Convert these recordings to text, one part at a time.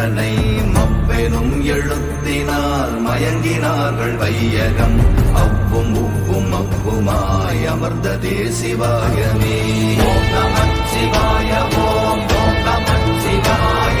நின்றனை மப்பெனும் எழுத்தினால் மயங்கினார்கள் வையகம். அவ்வும் உவ்வும் அவ்வுமாய் அமர்ந்த தேசிவாயமே சிவாய ஓம் சிவாய.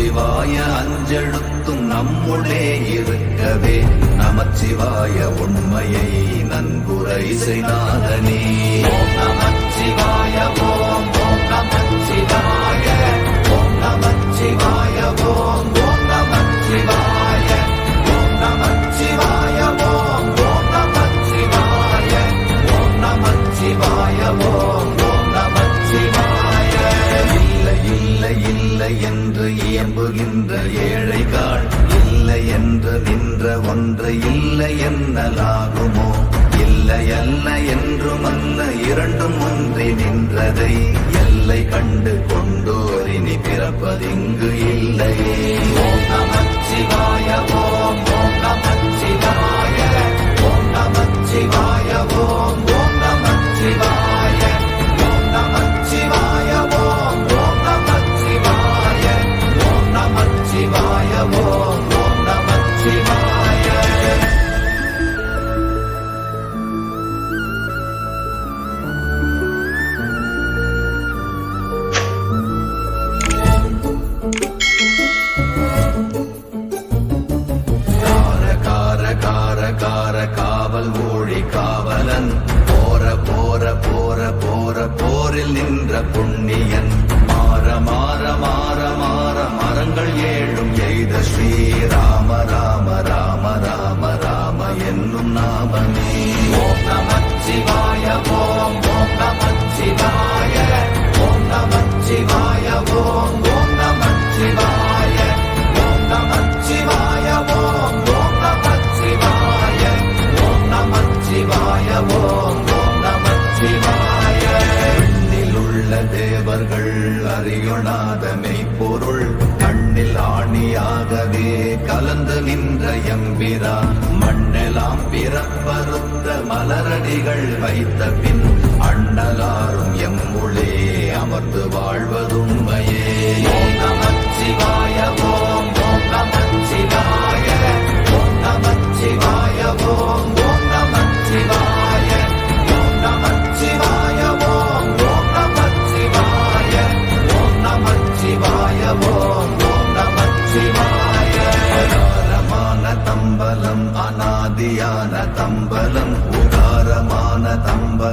நமச்சிவாய அஞ்செழுத்தும் நம்முடே இருக்கவே. நமச்சிவாய உண்மையை நன்குரை செய்தாதனே நமச்சிவாய ஓம் ஓம் நமச்சிவாய ஓம் நமச்சிவாய ஓம் ஓம் நமச்சிவாய. இல்லை என்னலாகுமோ இல்லை அல்ல என்றும் அல்ல இரண்டும் ஒன்றி நின்றதை எல்லை கண்டு கொண்டோரினி பிறப்பதிங்கு இல்லையே. ஓம் நமச்சிவாய ஓம் ஓம் நமச்சிவாய. காவலன் போற போற போற போற போரில் நின்ற புண்ணியன். மாற மாற மாற மாற மரங்கள் ஏழும் எய்த ஸ்ரீராம ராம ராம ராம ராம என்னும் நாமனே ஓ நமச்சிவா தேவர்கள் அறியொணாத மெய்ப்பொருள் கண்ணில் ஆணியாகவே கலந்து நின்ற எம்பிரான் மண்ணெலாம் பிறப்பருத்த மலரடிகள் வைத்த பின்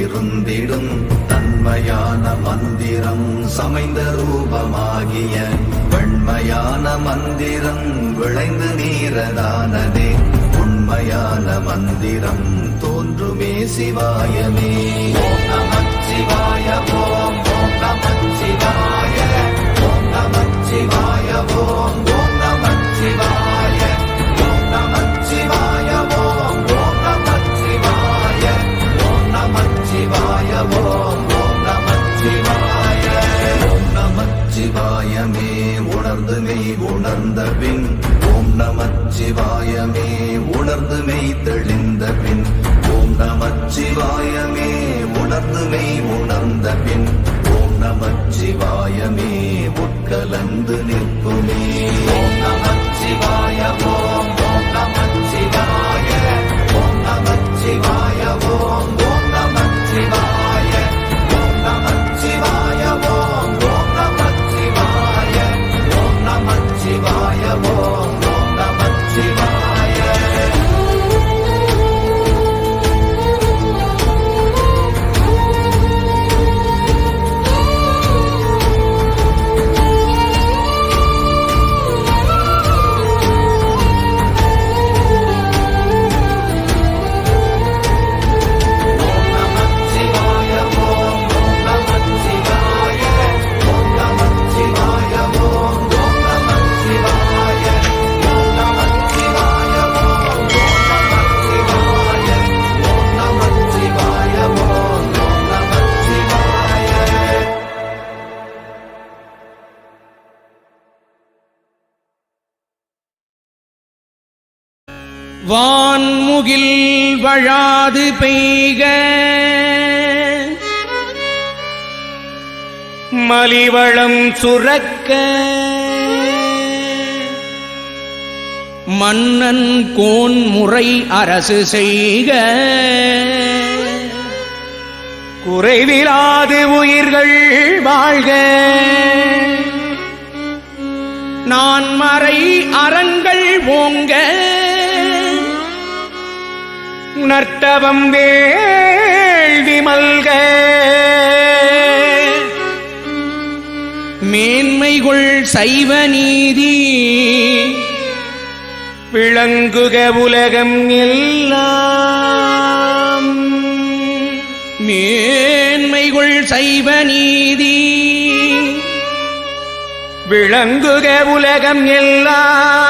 இருந்திடும் தன்மையான மந்திரம் சமைந்த ரூபமாகிய வெண்மையான மந்திரம் விளைந்து நீரதானதே. உண்மையான மந்திரம் தோன்றுமே சிவாயமே. நம சிவாயமே உணர்ந்து மெய் உணர்ந்த பின் ஓம் நம சிவாயமே உணர்ந்து மெய் தெளிந்த பின் ஓம் நம சிவாயமே உணர்ந்து மெய் உணர்ந்த பின் வான்முகில் வழாது பெய்க. மலிவளம் சுரக்க. மன்னன் கோன் முறை அரசு செய்க. குறைவிலாது உயிர்கள் வாழ்க. நான் மறை அறங்கள் ஓங்க. நர்த்தவம் வேள்வி மல்க. மேன்மைகுள் சைவ நீதி. விளங்குக உலகம் எல்லாம். மேன்மைகுள் சைவ நீதி. விளங்குக உலகம் எல்லாம்.